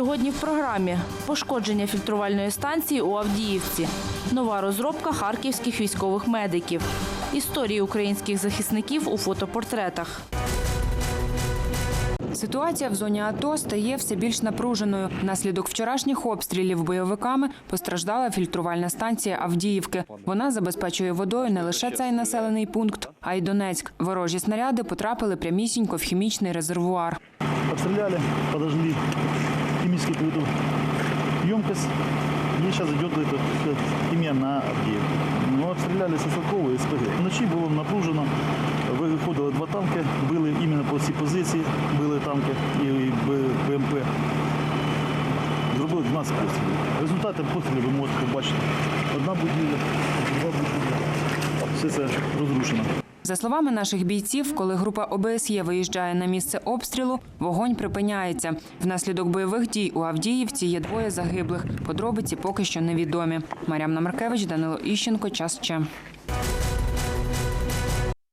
Сьогодні в програмі пошкодження фільтрувальної станції у Авдіївці, нова розробка харківських військових медиків, історії українських захисників у фотопортретах. Ситуація в зоні АТО стає все більш напруженою. Внаслідок вчорашніх обстрілів бойовиками постраждала фільтрувальна станція Авдіївки. Вона забезпечує водою не лише цей населений пункт, а й Донецьк. Ворожі снаряди потрапили прямісінько в хімічний резервуар. Обстреляли, подожгли химическую какую-то емкость. И сейчас идет это, э, химия на Авдеевку. Ну, обстреляли Сосакова и СПГ. Вночі було напружено, виходили два танки, били іменно по цій позиції, били танки і БМП. Зробили 12 пострілів. Результати пострілів ви можете побачити. Одна будівля, два будівля. Все це розрушено. За словами наших бійців, коли група ОБСЄ виїжджає на місце обстрілу, вогонь припиняється. Внаслідок бойових дій у Авдіївці є двоє загиблих. Подробиці поки що невідомі. Мар'ямна Маркевич, Данило Іщенко. Час ще.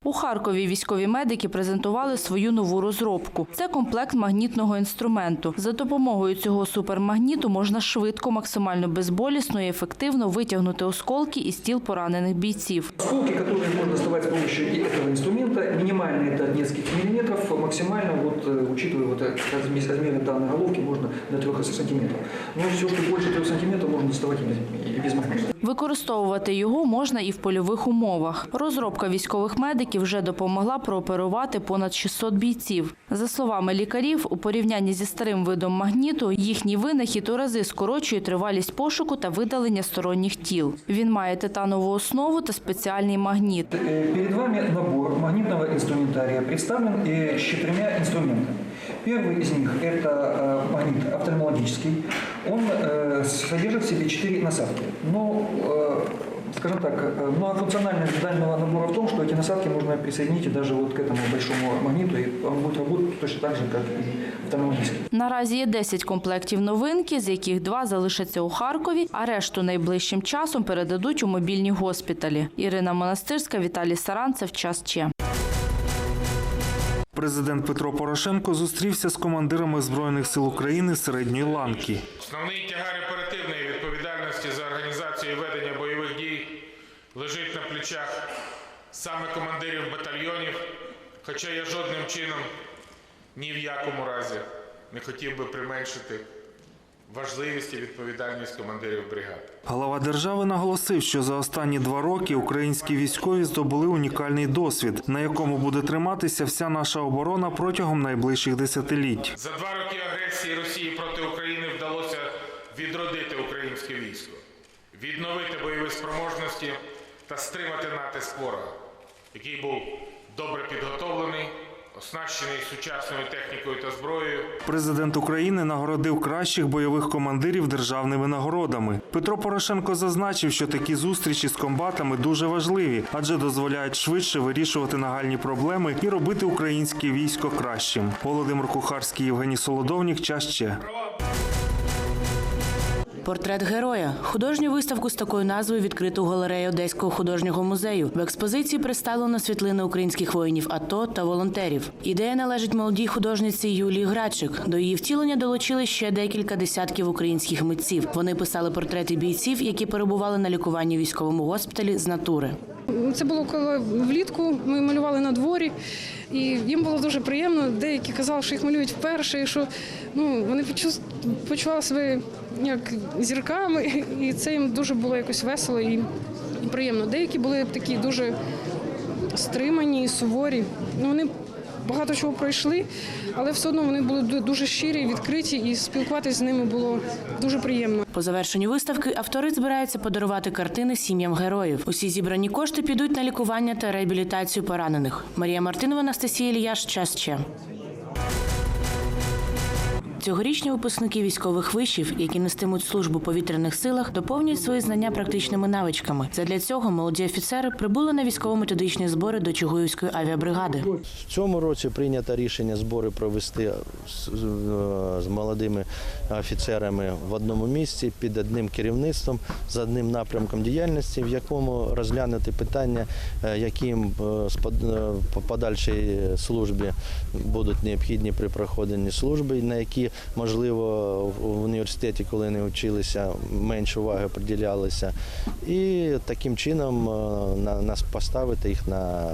У Харкові військові медики презентували свою нову розробку. Це комплект магнітного інструменту. За допомогою цього супермагніту можна швидко, максимально безболісно і ефективно витягнути осколки із тіл поранених бійців. Осколки, которые можно доставать с помощью и этого инструмента, минимально это от нескольких миллиметров, максимально, вот, э, учитывая вот это, размер- размеры данной головки, можно до 3 сантиметров. Но все, что больше 3 сантиметров, можно доставать и без, и без магнита. Використовувати його можна і в польових умовах. Розробка військових медиків вже допомогла прооперувати понад 600 бійців. За словами лікарів, у порівнянні зі старим видом магніту, їхній винахід у рази скорочує тривалість пошуку та видалення сторонніх тіл. Він має титанову основу та спеціальний магніт. Э, Перед вами набор магнитного инструментария представлен э, с четырьмя инструментами. Первый из них – это э, магнит офтальмологический. Он э, содержит в себе четыре насадки. Но, э, скажем так, э, многофункциональность данного набора в том, что эти насадки можно присоединить даже вот к этому большому магниту, и он будет работать точно так же, как и офтальмологический. Наразі є 10 комплектів новинки, з яких два залишаться у Харкові, а решту найближчим часом передадуть у мобільні госпіталі. Ірина Монастирська, Віталій Саранцев. Час Че. Президент Петро Порошенко зустрівся з командирами збройних сил України середньої ланки. Основний тягар оперативної плечах саме командирів батальйонів, хоча я жодним чином ні в якому разі не хотів би применшити важливість і відповідальність командирів бригад. Глава держави наголосив, що за останні два роки українські військові здобули унікальний досвід, на якому буде триматися вся наша оборона протягом найближчих десятиліть. За два роки агресії Росії проти України вдалося відродити українське військо, відновити бойові спроможності та стримати натиск ворога, який був добре підготовлений, оснащений сучасною технікою та зброєю. Президент України нагородив кращих бойових командирів державними нагородами. Петро Порошенко зазначив, що такі зустрічі з комбатами дуже важливі, адже дозволяють швидше вирішувати нагальні проблеми і робити українське військо кращим. Володимир Кухарський, Євгеній Солодовнік. Час ще. Портрет героя. Художню виставку з такою назвою відкрито у галереї Одеського художнього музею. В експозиції представлено світлини українських воїнів АТО та волонтерів. Ідея належить молодій художниці Юлії Грачик. До її втілення долучили ще декілька десятків українських митців. Вони писали портрети бійців, які перебували на лікуванні військовому госпіталі з натури. Це було коли влітку. Ми малювали на дворі, і їм було дуже приємно. Деякі казали, що їх малюють вперше, і що ну вони почу- почували себе як зірками, і це їм дуже було якось весело і приємно. Деякі були такі дуже стримані і суворі. Ну вони багато чого пройшли, але все одно вони були дуже щирі, відкриті, і спілкуватися з ними було дуже приємно. По завершенню виставки автори збираються подарувати картини сім'ям героїв. Усі зібрані кошти підуть на лікування та реабілітацію поранених. Марія Мартинова, Анастасія Ліяш Час ще. Цьогорічні випускники військових вишів, які нестимуть службу повітряних силах, доповнюють свої знання практичними навичками. Задля цього молоді офіцери прибули на військово-методичні збори до Чугуївської авіабригади. В цьому році прийнято рішення збори провести з, молодими офіцерами в одному місці під одним керівництвом з одним напрямком діяльності, в якому розглянути питання, е, які їм е, е, по подальшій службі будуть необхідні при проходженні служби, на які можливо, в університеті, коли не вчилися, менше уваги приділялися. І таким чином е, нас поставити їх на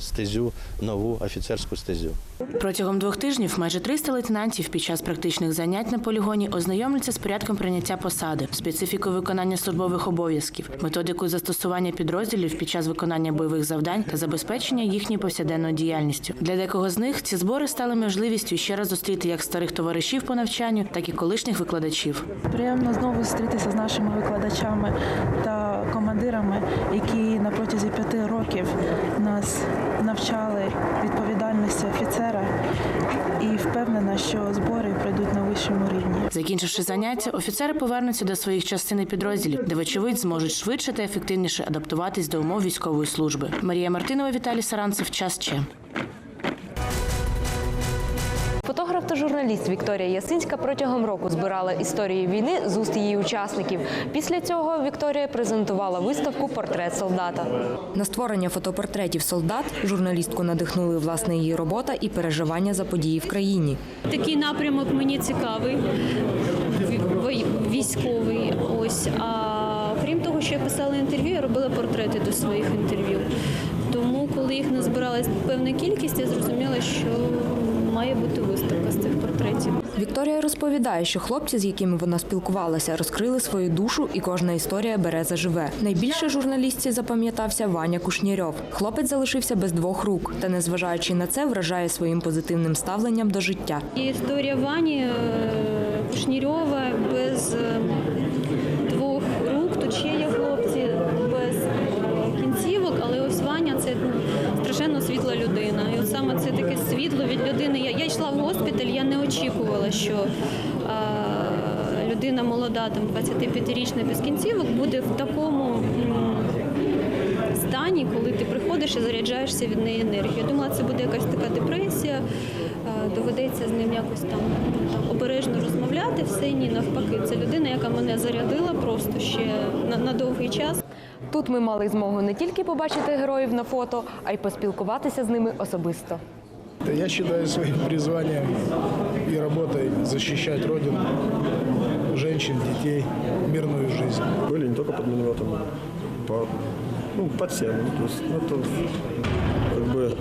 стезю, нову офіцерську стезю. Протягом двох тижнів майже 300 лейтенантів під час практичних занять на полігоні ознайомляться з порядком прийняття посади, специфікою виконання службових обов'язків, методикою застосування підрозділів під час виконання бойових завдань та забезпечення їхньої повсякденною діяльністю. Для декого з них ці збори стали можливістю ще раз зустріти як старих товаришів по навчанню, так і колишніх викладачів. Приємно знову зустрітися з нашими викладачами та командирами, які на протязі п'яти років нас навчали відповідальності офіцера, і впевнена, що збори пройдуть на вищому рівні. Закінчивши заняття, офіцери повернуться до своїх частин і підрозділів, де, вочевидь, зможуть швидше та ефективніше адаптуватись до умов військової служби. Марія Мартинова, Віталій Саранцев. Час ще. Фотограф та журналіст Вікторія Ясинська протягом року збирала історії війни з уст її учасників. Після цього Вікторія презентувала виставку Портрет солдата. На створення фотопортретів солдат журналістку надихнули власне її робота і переживання за події в країні. Такий напрямок мені цікавий, вій- вій- військовий. Ось. А окрім того, що я писала інтерв'ю, я робила портрети до своїх інтерв'ю. Тому, коли їх назбиралась певна кількість, я зрозуміла, що має бути виставка з цих портретів. Вікторія розповідає, що хлопці, з якими вона спілкувалася, розкрили свою душу, і кожна історія бере заживе. Найбільше журналістці запам'ятався Ваня Кушнірьов. Хлопець залишився без двох рук, та незважаючи на це, вражає своїм позитивним ставленням до життя. І історія Вані е, Кушнірьова без е, двох рук, тут ще є хлопці без е, кінцівок, але ось Ваня це ну, страшенно світла людина. І от саме це таке світло від людини. Я, я йшла в госпіталь, я не очікувала, що е, людина молода, там 25-річна без кінцівок, буде в такому. стані, коли ти приходиш і заряджаєшся від неї енергію. Я думала, це буде якась така депресія, доведеться з ним якось там обережно розмовляти. Все ні, навпаки, це людина, яка мене зарядила просто ще на, на довгий час. Тут ми мали змогу не тільки побачити героїв на фото, а й поспілкуватися з ними особисто. Я считаю своим призванием и работой защищать Родину, женщин, детей, мирную жизнь. Были не только под минометом, по, ну, под всем. Ну, То есть, ну, это как бы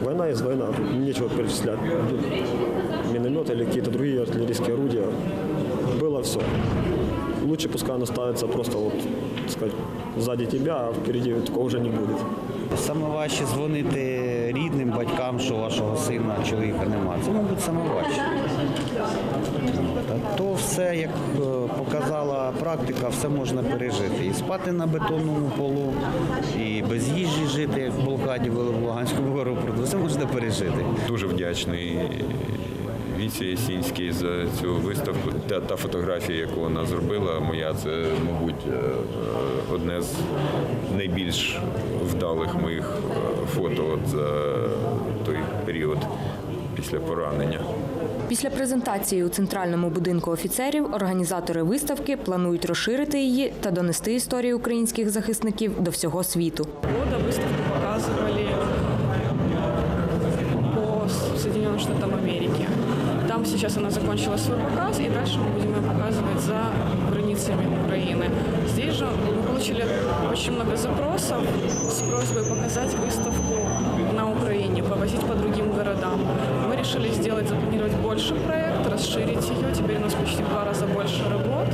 война есть война, тут нечего перечислять. Тут минометы или какие-то другие артиллерийские орудия. Было все. Лучше пускай оно ставится просто вот, так сказать, сзади тебя, а впереди такого уже не будет. Саме важче дзвонити рідним батькам, що вашого сина, чоловіка немає. Це, мабуть, саме важче. То все, як е, показала практика, все можна пережити. І спати на бетонному полу, і без їжі жити, як в блокаді в Луганському аеропорту, все можна пережити. Дуже вдячний Віці Ясінській за цю виставку. Та, та фотографія, яку вона зробила, моя, це, мабуть, е, е, одне з найбільш вдалих моїх е, фото от за той період після поранення. Після презентації у центральному будинку офіцерів організатори виставки планують розширити її та донести історію українських захисників до всього світу. года выставку показывали по Соединенным Штатам Америки. Там сейчас она закончила свой показ, и дальше мы будем ее показывать за границами Украины. Здесь же мы получили очень много запросов с просьбой показать выставку на Украине, повозить по другим городам. Мы решили сделать, запланировать больше проект, расширить ее. Теперь у нас почти в два раза больше работ.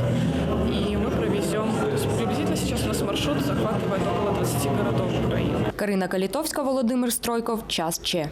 И мы провезем, то есть приблизительно сейчас у нас маршрут захватывает около 20 городов Украины. Карина Калітовська, Володимир Стройков. Час Че.